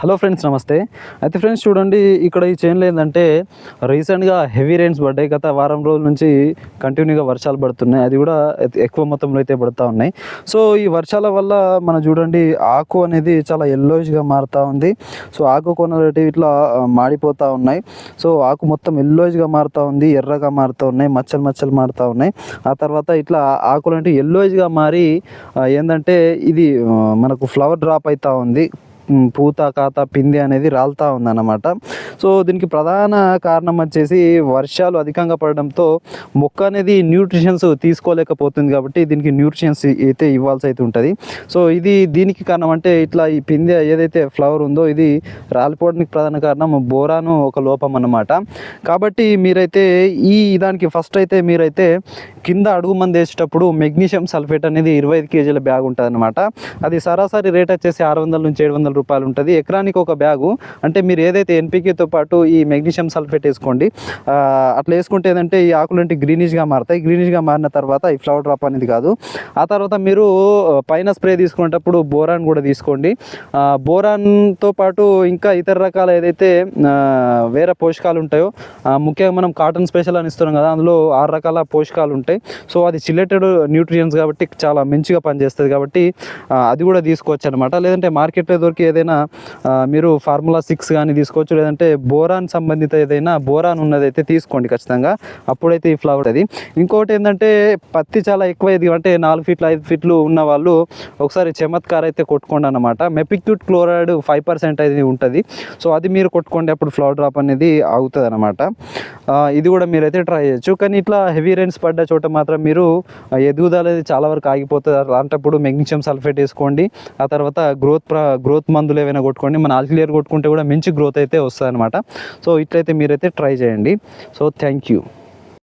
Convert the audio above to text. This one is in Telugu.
హలో ఫ్రెండ్స్ నమస్తే. అయితే ఫ్రెండ్స్ చూడండి ఇక్కడ ఈ చైన్లో ఏంటంటే రీసెంట్గా హెవీ రెయిన్స్ పడ్డాయి గత వారం రోజుల నుంచి కంటిన్యూగా వర్షాలు పడుతున్నాయి. అది కూడా ఎక్కువ మొత్తంలో అయితే పడుతూ ఉన్నాయి. సో ఈ వర్షాల వల్ల మనం చూడండి ఆకు అనేది చాలా ఎల్లోయిష్గా మారుతూ ఉంది. సో ఆకు కొనలు ఇట్లా మాడిపోతూ ఉన్నాయి. సో ఆకు మొత్తం ఎల్లోయిష్గా మారుతూ ఉంది ఎర్రగా మారుతూ ఉన్నాయి మచ్చలు మచ్చలు మారుతూ ఉన్నాయి. ఆ తర్వాత ఇట్లా ఆకులు అంటే ఎల్లోయిష్గా మారి ఏంటంటే ఇది మనకు ఫ్లవర్ డ్రాప్ అవుతూ ఉంది. పూత కాత పిండి అనేది రాలుతూ ఉందన్నమాట. సో దీనికి ప్రధాన కారణం వచ్చేసి వర్షాలు అధికంగా పడడంతో మొక్క అనేది న్యూట్రిషన్స్ తీసుకోలేకపోతుంది కాబట్టి దీనికి న్యూట్రిషన్స్ అయితే ఇవ్వాల్సి అయితే ఉంటుంది. సో ఇది దీనికి కారణం అంటే ఇట్లా ఈ పిందె ఏదైతే ఫ్లవర్ ఉందో ఇది రాలిపోవడానికి ప్రధాన కారణం బోరాను ఒక లోపం అన్నమాట. కాబట్టి మీరైతే ఈ దానికి ఫస్ట్ అయితే మీరైతే కింద అడుగు మంది వేసేటప్పుడు మెగ్నీషియం సల్ఫేట్ అనేది ఇరవై ఐదు కేజీల బ్యాగ్ ఉంటుంది అనమాట అది సరాసరి రేట్ వచ్చేసి ఆరు వందల నుంచి ఏడు వందల రూపాయలు ఉంటుంది. ఎకరానికి ఒక బ్యాగు. అంటే మీరు ఏదైతే ఎన్పికేతో పాటు ఈ మెగ్నీషియం సల్ఫేట్ వేసుకోండి అట్లా వేసుకుంటే ఏంటంటే ఈ ఆకులు అంటే గ్రీనిష్గా మారుతాయి. గ్రీనిష్గా మారిన తర్వాత ఈ ఫ్లవర్ డ్రాప్ అనేది కాదు. ఆ తర్వాత మీరు పైన స్ప్రే తీసుకునేటప్పుడు బోరాన్ కూడా తీసుకోండి. బోరాన్తో పాటు ఇంకా ఇతర రకాల ఏదైతే వేరే పోషకాలు ఉంటాయో ముఖ్యంగా మనం కాటన్ స్పెషల్ అని ఇస్తున్నాం కదా అందులో ఆరు రకాల పోషకాలు ఉంటాయి. సో అది చిల్లెటెడ్ న్యూట్రియంట్స్ కాబట్టి చాలా మంచిగా పనిచేస్తుంది కాబట్టి అది కూడా తీసుకోవచ్చు అనమాట లేదంటే మార్కెట్లో దొరికే ఏదైనా మీరు ఫార్ములా సిక్స్ కానీ తీసుకోవచ్చు లేదంటే బోరాన్ సంబంధిత ఏదైనా బోరాన్ ఉన్నదైతే తీసుకోండి ఖచ్చితంగా. అప్పుడైతే ఈ ఫ్లవర్ అది. ఇంకోటి ఏంటంటే పత్తి చాలా ఎక్కువ ఇది అంటే నాలుగు ఫీట్లు ఐదు ఫీట్లు ఉన్న వాళ్ళు ఒకసారి చమత్కార్ అయితే కొట్టుకోండి అనమాట మెపిక్యూట్ క్లోరైడ్ ఫైవ్ పర్సెంట్ అనేది ఉంటుంది. సో అది మీరు కొట్టుకోండి అప్పుడు ఫ్లవర్ డ్రాప్ అనేది అవుతుంది అనమాట ఇది కూడా మీరైతే ట్రై చేయొచ్చు. కానీ ఇట్లా హెవీ రైన్స్ పడ్డ చోట మాత్రం మీరు ఎదుగుదల అనేది చాలా వరకు ఆగిపోతుంది. అలాంటప్పుడు మెగ్నీషియం సల్ఫేట్ వేసుకోండి. ఆ తర్వాత గ్రోత్ ప్ర గ్రోత్ మందులు ఏవైనా కొట్టుకోండి మన ఆల్క్లియర్ కొట్టుకుంటే కూడా మంచి గ్రోత్ అయితే వస్తుంది అనమాట సో ఇట్లయితే మీరైతే ట్రై చేయండి. So thank you